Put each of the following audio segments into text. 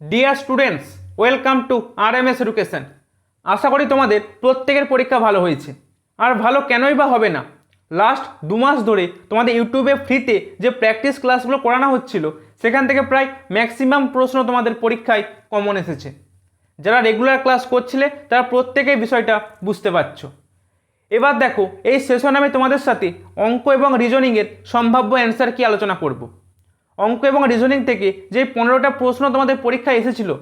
Dear students welcome to R M S education আশা করি তোমাদের প্রত্যেকের পরীক্ষা ভালো হয়েছে। আর ভালো কেনই বা হবে না? লাস্ট দু মাস ধরে তোমাদের ইউটিউবে ফ্রিতে যে প্র্যাকটিস ক্লাসগুলো করানো হচ্ছিল, সেখান থেকে প্রায় ম্যাক্সিমাম প্রশ্ন তোমাদের পরীক্ষায় কমন এসেছে। যারা রেগুলার ক্লাস করছিলে, তারা প্রত্যেকেই বিষয়টা বুঝতে পারছ। এবার দেখো, এই সেশনে আমি তোমাদের সাথে অঙ্ক এবং রিজনিংয়ের সম্ভাব্য অ্যান্সার কি আলোচনা করব। অঙ্ক এবং রিজনিং থেকে যে পনেরোটা প্রশ্ন তোমাদের পরীক্ষায় এসেছিল,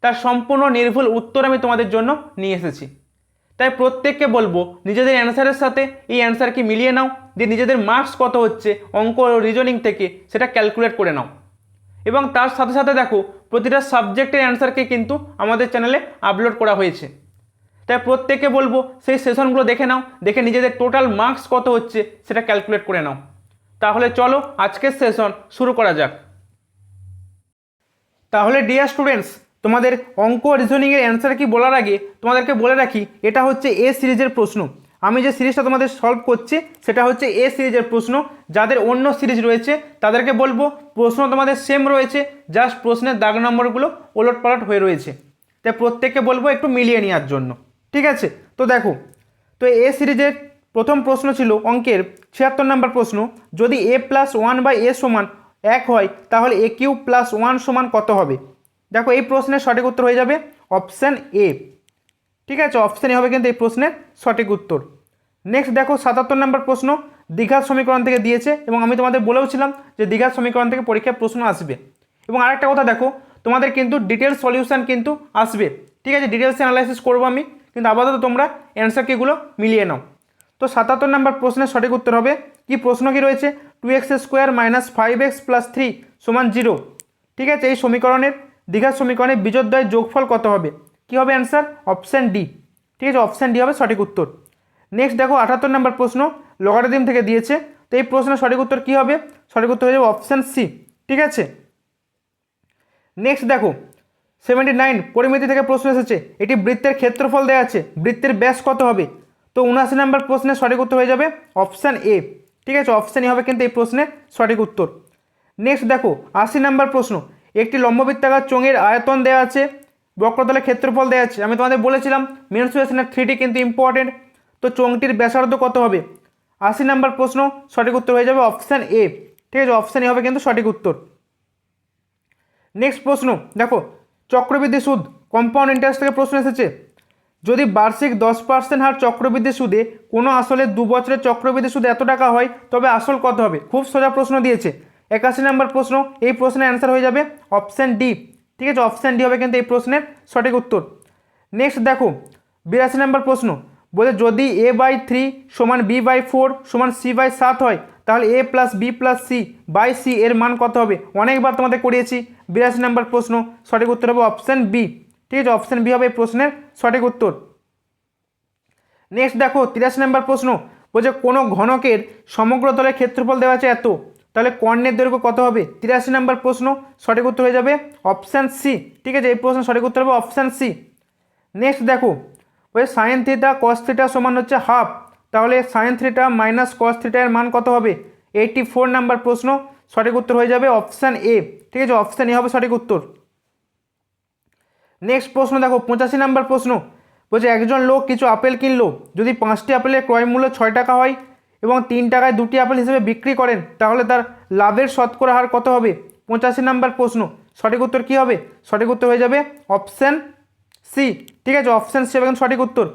তার সম্পূর্ণ নির্ভুল উত্তর আমি তোমাদের জন্য নিয়ে এসেছি। তাই প্রত্যেককে বলব, নিজেদের অ্যান্সারের সাথে এই অ্যান্সারকে মিলিয়ে নাও, দিয়ে নিজেদের মার্কস কত হচ্ছে, অঙ্ক ও রিজনিং থেকে সেটা ক্যালকুলেট করে নাও। এবং তার সাথে সাথে দেখো, প্রতিটা সাবজেক্টের অ্যান্সারকে কিন্তু আমাদের চ্যানেলে আপলোড করা হয়েছে। তাই প্রত্যেককে বলব, সেই সেশনগুলো দেখে নাও, দেখে নিজেদের টোটাল মার্কস কত হচ্ছে, সেটা ক্যালকুলেট করে নাও। তাহলে চলো আজকের সেশন শুরু করা যাক। তাহলে ডিয়ার স্টুডেন্টস তোমাদের অঙ্ক রিজনিংয়ের অ্যান্সার কি বলার আগে তোমাদেরকে বলে রাখি, এটা হচ্ছে এ সিরিজের প্রশ্ন। আমি যে সিরিজটা তোমাদের সলভ করছি, সেটা হচ্ছে এ সিরিজের প্রশ্ন। যাদের অন্য সিরিজ রয়েছে, তাদেরকে বলব, প্রশ্ন তোমাদের সেম রয়েছে জাস্ট প্রশ্নের দাগ নম্বরগুলো ওলট পালট হয়ে রয়েছে। তাই প্রত্যেককে বলব একটু মিলিয়ে নেওয়ার জন্য। ঠিক আছে? তো দেখো, তো এ সিরিজের প্রথম প্রশ্ন ছিল অঙ্কের ছিয়াত্তর নম্বর প্রশ্ন, যদি A plus one by A সমান এক হয়, তাহলে এ কিউ প্লাস ওয়ান সমান কত হবে? দেখো, এই প্রশ্নের সঠিক উত্তর হয়ে যাবে অপশান এ ঠিক আছে অপশান এ হবে কিন্তু এই প্রশ্নের সঠিক উত্তর। নেক্সট দেখো, সাতাত্তর নম্বর প্রশ্ন, দীঘার সমীকরণ থেকে দিয়েছে এবং আমি তোমাদের বলেওছিলাম যে দীঘার সমীকরণ থেকে পরীক্ষায় প্রশ্ন আসবে। এবং আরেকটা কথা দেখো, তোমাদের কিন্তু ডিটেলস সলিউশন কিন্তু আসবে। ঠিক আছে ডিটেলস অ্যানালাইসিস করব আমি, কিন্তু আপাতত তোমরা অ্যান্সার কিগুলো মিলিয়ে নাও। তো সাতাত্তর নম্বর প্রশ্নের সঠিক উত্তর হবে কি প্রশ্ন কি রয়েছে? Two x square minus five x plus three সমান জিরো ঠিক আছে, এই সমীকরণের দীঘার সমীকরণের বিজোদ্বয়ের যোগফল কত হবে? কি হবে অ্যান্সার অপশান ডি ঠিক আছে অপশান ডি হবে সঠিক উত্তর। নেক্সট দেখো আঠাত্তর নম্বর প্রশ্ন লগারিদম থেকে দিয়েছে। তো এই প্রশ্নের সঠিক উত্তর কী হবে? সঠিক উত্তর হয়ে যাবে অপশান সি ঠিক আছে? নেক্সট দেখো সেভেন্টি নাইন পরিমিতি থেকে প্রশ্ন এসেছে। এটি বৃত্তের ক্ষেত্রফল দেওয়া আছে। বৃত্তের ব্যাস কত হবে? তো উনআশি নাম্বার প্রশ্নের সঠিক উত্তর হয়ে যাবে অপশান এ। ঠিক আছে, অপশান এ হবে কিন্তু এই প্রশ্নের সঠিক উত্তর। নেক্সট দেখো, আশি নাম্বার প্রশ্ন। একটি লম্ববৃত্তাকার চোঙের আয়তন দেওয়া আছে, বক্রতলের ক্ষেত্রফল দেওয়া আছে। আমি তোমাদের বলেছিলাম মেনসুরেশনের থ্রিটি কিন্তু ইম্পর্টেন্ট তো চোঙটির ব্যাসার্ধ কত হবে? আশি নাম্বার প্রশ্ন, সঠিক উত্তর হয়ে যাবে অপশান এ। ঠিক আছে, অপশান এ হবে কিন্তু সঠিক উত্তর। নেক্সট প্রশ্ন, দেখো, চক্রবৃদ্ধি সুদ কম্পাউন্ড ইন্টারেস্ট থেকে প্রশ্ন এসেছে। যদি বার্ষিক দশ পার্সেন্ট হার চক্রবৃদ্ধি সুদে কোনো আসলে দু বছরের চক্রবৃদ্ধি সুদে এত টাকা হয়, তবে আসল কত হবে? খুব সোজা প্রশ্ন দিয়েছে। একাশি নম্বর প্রশ্ন, এই প্রশ্নের অ্যান্সার হয়ে যাবে অপশান ডি ঠিক আছে অপশান ডি হবে কিন্তু এই প্রশ্নের সঠিক উত্তর। নেক্সট দেখো, বিরাশি নম্বর প্রশ্ন, বলে যদি এ বাই থ্রি সমান বি বাই ফোর সমান সি বাই সাত হয়, তাহলে a plus b plus c by c এর মান কত হবে? অনেকবার তোমাদের করিয়েছি। বিরাশি নম্বর প্রশ্ন, সঠিক উত্তর হবে অপশান বি ঠিক আছে অপশান বি হবে এই প্রশ্নের সঠিক উত্তর। নেক্সট দেখো, তিরাশি নম্বর প্রশ্ন, বলছে কোনো ঘনকের সমগ্র তলের ক্ষেত্রফল দেওয়া আছে এত? তাহলে কর্ণের দৈর্ঘ্য কত হবে? তিরাশি নম্বর প্রশ্ন, সঠিক উত্তর হয়ে যাবে অপশান সি ঠিক আছে, এই প্রশ্ন সঠিক উত্তর হবে অপশান সি নেক্সট দেখো, বলছে সাইন থিটা কস থিটা সমান হচ্ছে হাফ তাহলে sine theta minus cos theta এর মান কত হবে? এইটি ফোর নাম্বার প্রশ্ন, সঠিক উত্তর হয়ে যাবে অপশান এ ঠিক আছে অপশান এ হবে সঠিক উত্তর। নেক্সট প্রশ্ন দেখো, পঁচাশি নাম্বার প্রশ্ন। বলছে, একজন লোক কিছু আপেল কিনলো, যদি পাঁচটি আপেলের ক্রয় মূল্য ছয় টাকা হয় এবং তিন টাকায় দুটি আপেল হিসেবে বিক্রি করেন, তাহলে তার লাভের শতকরা হার কত হবে? পঁচাশি নাম্বার প্রশ্ন, সঠিক উত্তর কী হবে? সঠিক উত্তর হয়ে যাবে অপশান সি ঠিক আছে, অপশান সি হবে কিন্তু সঠিক উত্তর।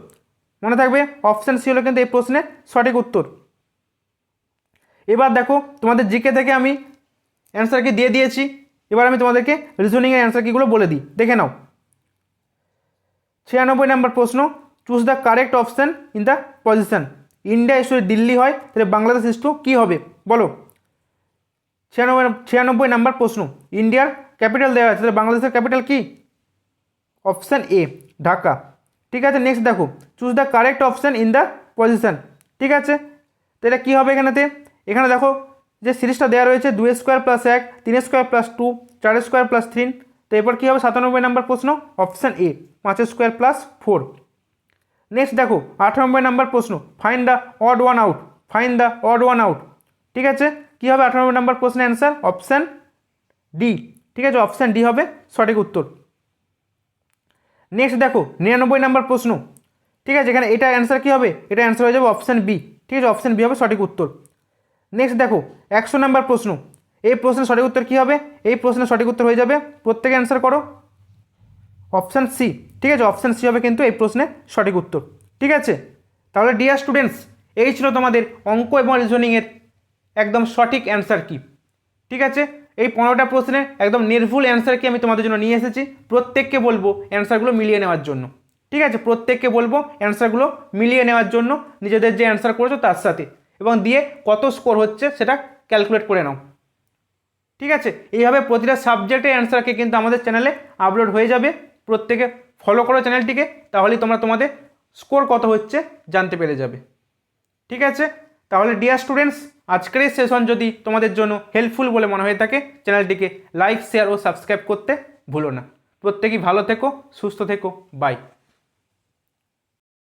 মনে থাকবে, অপশান সি হলো কিন্তু এই প্রশ্নের সঠিক উত্তর। এবার দেখো, তোমাদের জিকে থেকে আমি অ্যান্সার কি দিয়ে দিয়েছি? এবার আমি তোমাদেরকে রিজনিংয়ের অ্যান্সার কীগুলো বলে দিই। দেখে নাও। ছিয়ানব্বই নাম্বার প্রশ্ন choose the correct option in the position India issue Delhi হয়, তাহলে বাংলাদেশ ইস্যু কী হবে? বলো। ছিয়ানব্বই ছিয়ানব্বই নাম্বার প্রশ্ন ইন্ডিয়ার ক্যাপিটাল দেওয়া আছে, তাহলে বাংলাদেশের ক্যাপিটাল কী? অপশান এ ঢাকা ঠিক আছে নেক্সট দেখো choose the correct option in the position ঠিক আছে তো এটা কী হবে এখানেতে? এখানে দেখো, যে সিরিজটা দেওয়া রয়েছে, দুই স্কোয়ার প্লাস এক, তিন স্কোয়ার প্লাস টু চার স্কোয়ার প্লাস থ্রি তো এরপর কী হবে? সাতানব্বই নাম্বার প্রশ্ন অপশান এ পাঁচ স্কোয়ার প্লাস ফোর নেক্সট দেখো আঠানব্বই নাম্বার প্রশ্ন find the odd one out find the odd one out ঠিক আছে? কী হবে আঠানব্বই নাম্বার প্রশ্নের অ্যান্সার অপশান ডি ঠিক আছে? অপশান ডি হবে সঠিক উত্তর। নেক্সট দেখো, নিরানব্বই নাম্বার প্রশ্ন। ঠিক আছে? এখানে এটা অ্যান্সার কী হবে? এটা অ্যান্সার হয়ে যাবে অপশান বি ঠিক আছে? অপশান বি হবে সঠিক উত্তর। নেক্সট দেখো, একশো নাম্বার প্রশ্ন। এই প্রশ্নের সঠিক উত্তর কী হবে? এই প্রশ্নের সঠিক উত্তর হয়ে যাবে। প্রত্যেকে অ্যান্সার করো। অপশান সি ঠিক আছে? অপশান সি হবে কিন্তু এই প্রশ্নের সঠিক উত্তর। ঠিক আছে? তাহলে ডিয়ার স্টুডেন্টস এই ছিল তোমাদের অঙ্ক এবং রিজনিংয়ের একদম সঠিক অ্যান্সার কি? ঠিক আছে? এই পনেরোটা প্রশ্নের একদম নির্ভুল অ্যান্সার কি আমি তোমাদের জন্য নিয়ে এসেছি। প্রত্যেককে বলব অ্যান্সারগুলো মিলিয়ে নেওয়ার জন্য। ঠিক আছে? প্রত্যেককে বলব অ্যান্সারগুলো মিলিয়ে নেওয়ার জন্য। নিজেদের যে অ্যান্সার করেছ তার সাথে। এবং দিয়ে কত স্কোর হচ্ছে সেটা ক্যালকুলেট করে নাও। ঠিক আছে? এইভাবে প্রতিটা সাবজেক্টের অ্যান্সারকে কিন্তু আমাদের চ্যানেলে আপলোড হয়ে যাবে। প্রত্যেকে ফলো করো চ্যানেলটিকে তাহলেই তোমরা তোমাদের স্কোর কত হচ্ছে জানতে পেরে যাবে। ঠিক আছে? তাহলে ডিয়ার স্টুডেন্টস আজকের এই সেশন যদি তোমাদের জন্য হেল্পফুল বলে মনে হয়ে থাকে চ্যানেলটিকে লাইক শেয়ার ও সাবস্ক্রাইব করতে ভুলো না। প্রত্যেকেই ভালো থেকো, সুস্থ থেকো। বাই